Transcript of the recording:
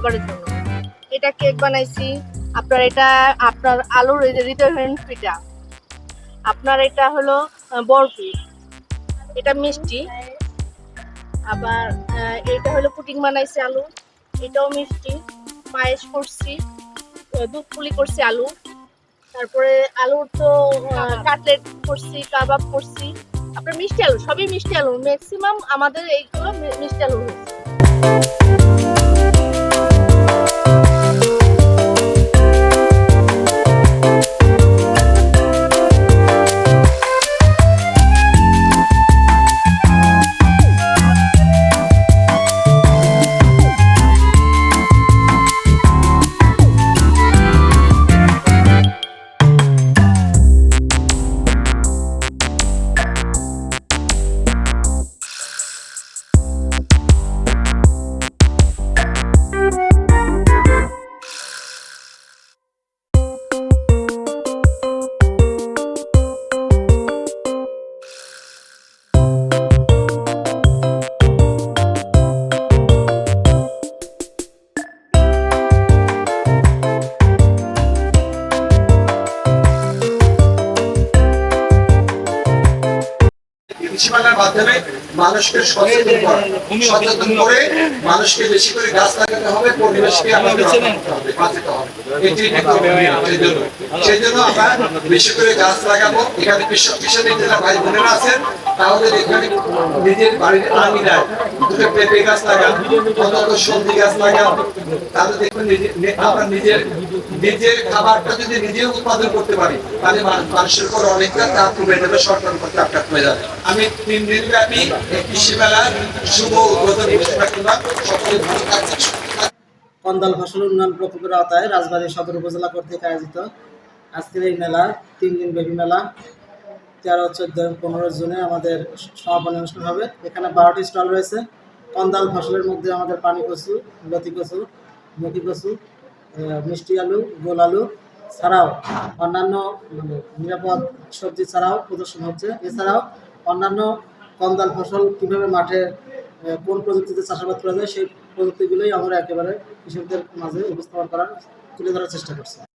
খাবারের জন্য। এটা কেক বানাইছি। আপনার এটা আপনার আলুর যে পিঠা। আপনার এটা হলো বরফি। এটা মিষ্টি। আবার এটা হলো পুটিং বানাইছি আলু। এটাও মিষ্টি। পায়েস করছি দুধ পুলি করছি আলু। তারপরে আলুর তো কাটলেট করছি কাবাব করছি। আপনার মিষ্টি আলু সবই মিষ্টি আলু। ম্যাক্সিমাম আমাদের এইগুলো মিষ্টি আলু হয়েছে। নীতিমালার মাধ্যমে মানুষকে সচেতন করা সচেতন করে মানুষকে বেশি করে গাছ লাগাতে হবে পরিবেশকে আমাদের রক্ষা করতে হবে, বাঁচাতে হবে। এটি সেই জন্য আমরা বেশি করে গাছ লাগাবো। এখানে বিশ্ব কিষানের যারা ভাই বোনেরা আছেন তাহলে এখানে নিজের বাড়ির আঙিনায় দুটো পেঁপে গাছ লাগান অন্তত সবজি গাছ লাগান। তাহলে দেখবেন আমরা নিজের নিজের খাবারটা যদি নিজে উৎপাদন করতে পারি তাহলে মানুষের উপর অনেকটা চাপ কমে যাবে সরকার উপর চাপটা কমে যাবে। আমি তিন দিন ব্যাপী কৃষি মেলার শুভ উদ্বোধন সকলে ভালো থাকছেন কন্দাল ফসল উন্নয়ন প্রকল্পের আওতায় রাজবাড়ী সদর উপজেলা কর্তৃক আয়োজিত আজকের এই মেলা, তিন দিন ব্যাপী মেলা, তেরো, চোদ্দ পনেরো জুনে আমাদের সমাপনী অনুষ্ঠান হবে। এখানে বারোটি স্টল রয়েছে। কন্দাল ফসলের মধ্যে আমাদের পানি কচু, লতি কচু, মুখি কচু মিষ্টি আলু, গোল আলু ছাড়াও অন্যান্য মানে নিরাপদ সবজি ছাড়াও প্রদর্শন হচ্ছে। এছাড়াও অন্যান্য কন্দাল ফসল কীভাবে মাঠে কোন প্রযুক্তিতে চাষাবাদ করা যায়, সেই প্রযুক্তিগুলোই আমরা একেবারে কৃষকদের মাঝে উপস্থাপন করার, তুলে ধরার চেষ্টা করছি।